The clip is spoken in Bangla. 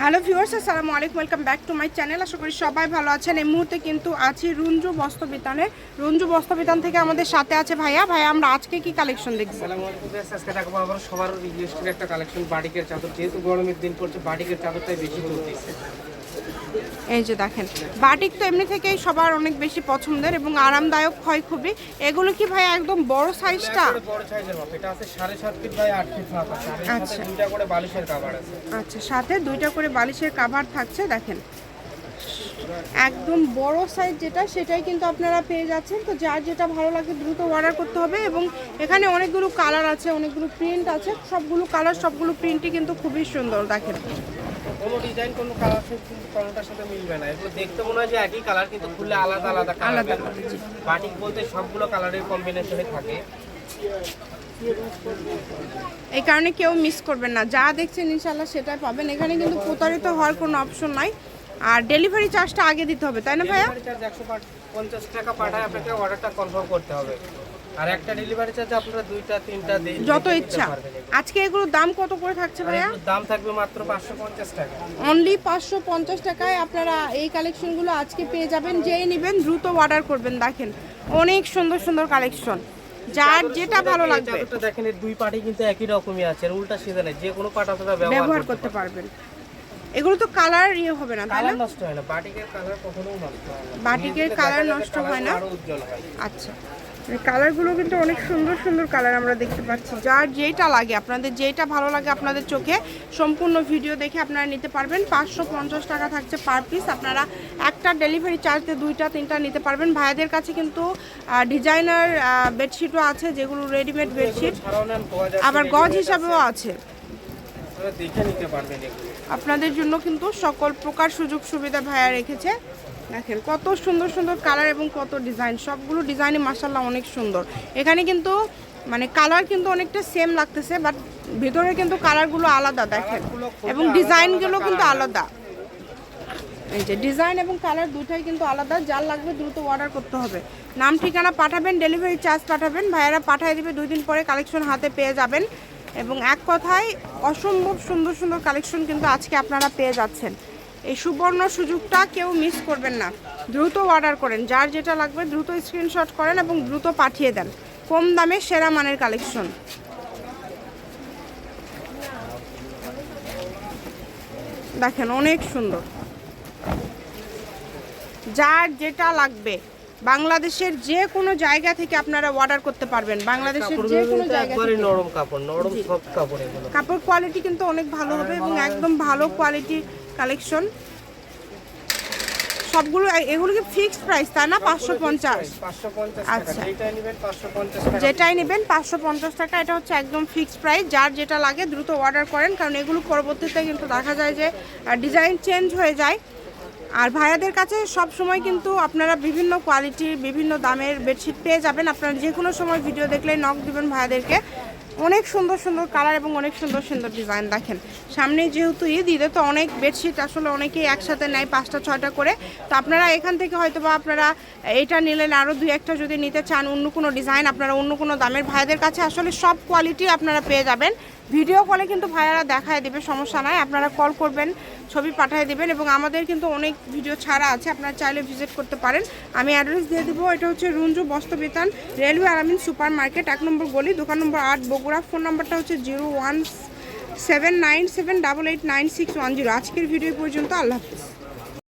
হ্যালো ভিউয়ার্স আসসালামু আলাইকুম welcome back to my channel. আশা করি সবাই ভালো আছেন। এই মুহূর্তে কিন্তু আছি রুঞ্জু বস্ত্রবিতানে। রুঞ্জু বস্ত্রবিতান থেকে আমাদের সাথে আছে ভাইয়া। ভাইয়া আমরা আজকে কি কালেকশন দেখব? আসসালামু আলাইকুম guys, আজকে দেখাবো আবার সবার রিকোয়েস্টের একটা কালেকশন বাটিকের চাদর। যেহেতু গরমের দিন পড়ছে বাটিকের চাদরটাই বেশি চলতেছে। এই যে দেখেন বাটিক তো এমনি থেকেই সবার অনেক বেশি পছন্দের এবং আরামদায়ক হয় খুবই। এগুলো কি ভাইয়া একদম বড় সাইজটা আচ্ছা। দুইটা করে বালিশের কাভার আছে। আচ্ছা সাথে দুইটা করে বালিশের কাভার থাকছে দেখেন। একদম বড় সাইজ যেটা সেটাই কিন্তু আপনারা পেয়ে যাচ্ছেন। তো যার যেটা ভালো লাগে দ্রুত অর্ডার করতে হবে এবং এখানে অনেকগুলো কালার আছে অনেকগুলো প্রিন্ট আছে। সবগুলো কালার সবগুলো প্রিন্টই কিন্তু খুবই সুন্দর দেখেন। কোনো ডিজাইন কোনো কালার কোনোটার সাথে মিলবে না। এগুলো দেখতে মনে হয় যে একই কালার কিন্তু খুললে আলাদা আলাদা কালার আলাদা বাটিক বলতে সবগুলো কালারের কম্বিনেশনে থাকে। এই কারণে কেউ মিস করবেন না। যা দেখছেন ইনশাল্লাহ সেটাই পাবেন। এখানে কিন্তু প্রতারিত হওয়ার কোনো অপশন নাই। আর ডেলিভারি চার্জটা আগে দিতে হবে তাই না ভাইয়া? পঞ্চাশ টাকা পাঠায় আপনাকে অর্ডারটা কনফার্ম করতে হবে। আর একটা ডেলিভারি চার্জ আপনারা দুইটা তিনটা দিয়ে যত ইচ্ছা। আজকে এগুলোর দাম কত করে থাকছে ভাইয়া? দাম থাকবে মাত্র পাঁচশো পঞ্চাশ টাকা। অনলি পাঁচশো পঞ্চাশ টাকায় আপনারা এই কালেকশনগুলো আজকে পেয়ে যাবেন। যেই নেবেন দ্রুত অর্ডার করবেন। দেখেন অনেক সুন্দর সুন্দর কালেকশন যার যেটা ভালো লাগবে। দেখেন দুই পাটি কিন্তু একই রকমই আছে উল্টা সিধা নেই। যে কোনো পাট আপনারা ব্যবহার করতে পারবেন। এগুলো তো কালার ইয়ে হবে না তাই না? কালার নষ্ট হয় না বাটিকের কালার কখনো নষ্ট হয় না। বাটিকের যাবে নষ্ট হয় না? আচ্ছা। কালারগুলো কিন্তু অনেক সুন্দর সুন্দর কালার আমরা দেখতে পাচ্ছি। যার যেটা লাগে আপনাদের যেটা ভালো লাগে আপনাদের চোখে সম্পূর্ণ ভিডিও দেখে আপনারা নিতে পারবেন। পাঁচশো পঞ্চাশ টাকা থাকছে পার পিস আপনারা একটা ডেলিভারি চার্জে দুইটা তিনটা নিতে পারবেন। ভাইয়াদের কাছে কিন্তু ডিজাইনার বেডশিটও আছে যেগুলো রেডিমেড বেডশিট আবার গজ হিসাবেও আছে। আপনাদের জন্য কিন্তু সকল প্রকার সুযোগ সুবিধা ভাইয়া রেখেছে। দেখেন, কত সুন্দর সুন্দর কালার এবং কত ডিজাইন সবগুলো ডিজাইনই মাসাল্লাহ অনেক সুন্দর। এখানে কিন্তু মানে কালার কিন্তু অনেকটা সেম লাগতেছে বাট ভিতরে কিন্তু কালারগুলো আলাদা, দেখেন। এবং ডিজাইনগুলো কিন্তু আলাদা। এই যে ডিজাইন এবং কালার দুটাই কিন্তু আলাদা, যার লাগবে দ্রুত অর্ডার করতে হবে। নাম, ঠিকানা পাঠাবেন ডেলিভারি চার্জ পাঠাবেন, ভাইয়ারা পাঠিয়ে দিবে দুই দিন পরে কালেকশন হাতে পেয়ে যাবেন। এবং এক কথায় অসম্ভব সুন্দর সুন্দর কালেকশন কিন্তু আজকে আপনারা পেয়ে যাচ্ছেন। এই সুবর্ণ সুযোগটা কেউ মিস করবেন না। দ্রুত অর্ডার করেন। যার যেটা লাগবে দ্রুত স্ক্রিনশট করেন এবং দ্রুত পাঠিয়ে দেন। কম দামে সেরা মানের কালেকশন দেখেন অনেক সুন্দর। যার যেটা লাগবে বাংলাদেশের যে কোনো জায়গা থেকে আপনারা অর্ডার করতে পারবেন। বাংলাদেশের যে কোনো জায়গা নরম কাপড় নরম সফট কাপড় কাপড় কোয়ালিটি কিন্তু অনেক ভালো হবে এবং একদম ভালো কোয়ালিটির কালেকশন সবগুলো এগুলো কি ফিক্সড প্রাইস তাই না পাঁচশো পঞ্চাশ? আচ্ছা। যেটাই নেবেন পাঁচশো পঞ্চাশ টাকা। এটা হচ্ছে একদম ফিক্সড প্রাইস যার যেটা লাগে দ্রুত অর্ডার করেন কারণ এগুলো পরবর্তীতে কিন্তু দেখা যায় যে ডিজাইন চেঞ্জ হয়ে যায়। আর ভাইয়াদের কাছে সব সময় কিন্তু আপনারা বিভিন্ন কোয়ালিটির বিভিন্ন দামের বেডশিট পেয়ে যাবেন। আপনারা যে কোনো সময় ভিডিও দেখলে নক দিবেন ভাইয়াদেরকে। অনেক সুন্দর সুন্দর কালার এবং অনেক সুন্দর সুন্দর ডিজাইন দেখেন। সামনে যেহেতু ঈদ, ঈদে তো অনেক বেডশিট আসলে অনেকেই একসাথে নেয় পাঁচটা, ছয়টা করে। তো আপনারা এখান থেকে হয়তো বা আপনারা এটা নিলেন আরও দুই একটা যদি নিতে চান, অন্য কোনো ডিজাইন আপনারা অন্য কোনো দামের ভাইদের কাছে আসলে সব কোয়ালিটি আপনারা পেয়ে যাবেন। ভিডিও কলে কিন্তু ভাইয়ারা দেখায় দেবে, সমস্যা নাই। আপনারা কল করবেন, ছবি পাঠিয়ে দেবেন এবং আমাদের কিন্তু অনেক ভিডিও ছাড়া আছে, আপনারা চাইলে ভিজিট করতে পারেন। আমি অ্যাড্রেস দিয়ে দেবো, এটা হচ্ছে Runju Bastrabitan, railway Aramin super market এক নম্বর গলি, দোকান নম্বর আট, বগুড়া। ফোন নম্বরটা হচ্ছে zero one seven nine seven double eight nine six one zero. আজকের ভিডিও পর্যন্ত, আল্লাহ হাফিজ।